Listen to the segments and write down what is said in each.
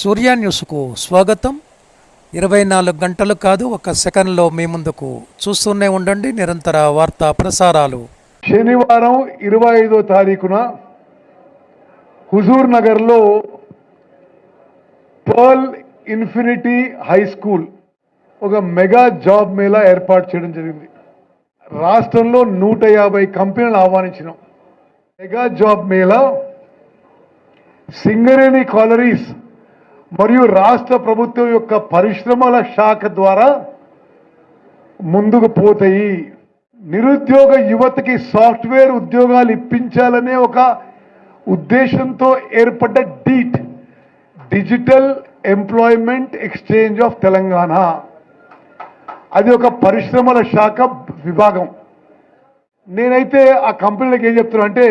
సూర్య న్యూస్కు స్వాగతం. ఇరవై నాలుగు గంటలు కాదు ఒక సెకండ్లో మీ ముందుకు చూస్తూనే ఉండండి. నిరంతర వార్తా ప్రసారాలు. శనివారం ఇరవై ఐదో తారీఖున హుజూర్ నగర్లో పర్ల్ ఇన్ఫినిటీ హై స్కూల్ ఒక మెగా జాబ్ మేళా ఏర్పాటు చేయడం జరిగింది. రాష్ట్రంలో నూట యాభై కంపెనీలు ఆహ్వానించినాం. Mega job mela Singareni collieries మరియు రాష్ట్ర ప్రభుత్వం యొక్క పరిశ్రమల శాఖ ద్వారా ముందుకు పోతాయి. నిరుద్యోగ యువతకి సాఫ్ట్వేర్ ఉద్యోగాలు ఇప్పించాలనే ఒక ఉద్దేశంతో ఏర్పడ్డ DEET digital employment exchange of Telangana అది ఒక పరిశ్రమల శాఖ విభాగం. నేనైతే ఆ కంపెనీలకు ఏం చెప్తున్నా అంటే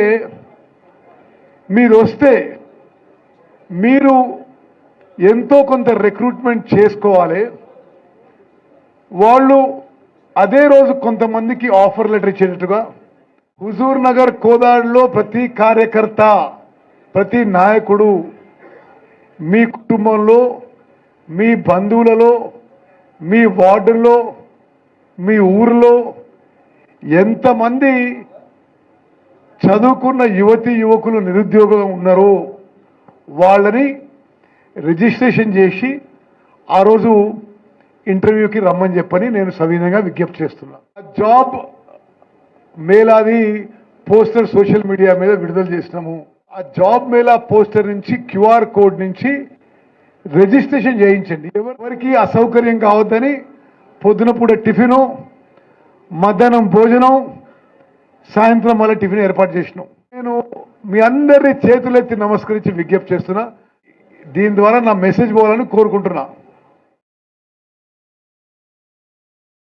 మీరు వస్తే మీరు ఎంతో కొంత రిక్రూట్మెంట్ చేసుకోవాలి. వాళ్ళు అదే రోజు కొంతమందికి ఆఫర్ లెటర్ ఇచ్చేటట్టుగా హుజూర్ నగర్ కోదాడులో ప్రతి కార్యకర్త ప్రతి నాయకుడు మీ కుటుంబంలో మీ బంధువులలో మీ వార్డులో మీ ఊరిలో ఎంతమంది చదువుకున్న యువతి యువకులు నిరుద్యోగం ఉన్నారో వాళ్ళని రిజిస్ట్రేషన్ చేసి ఆ రోజు ఇంటర్వ్యూకి రమ్మని చెప్పని నేను సవినయంగా విజ్ఞప్తి చేస్తున్నా. ఆ జాబ్ మేళాది పోస్టర్ సోషల్ మీడియా మీద విడుదల చేసినాము. ఆ జాబ్ మేళా పోస్టర్ నుంచి క్యూఆర్ కోడ్ నుంచి రిజిస్ట్రేషన్ చేయించండి. ఎవరికి అసౌకర్యం కావద్దని పొద్దున పూట టిఫిను మధ్యాహ్నం భోజనం సాయంత్రం మళ్ళీ టిఫిన్ ఏర్పాటు చేసినాం. నేను మీ అందరినీ చేతులెత్తి నమస్కరించి విజ్ఞప్తి చేస్తున్నా. దీని ద్వారా నా మెసేజ్ పోవాలని కోరుకుంటున్నా.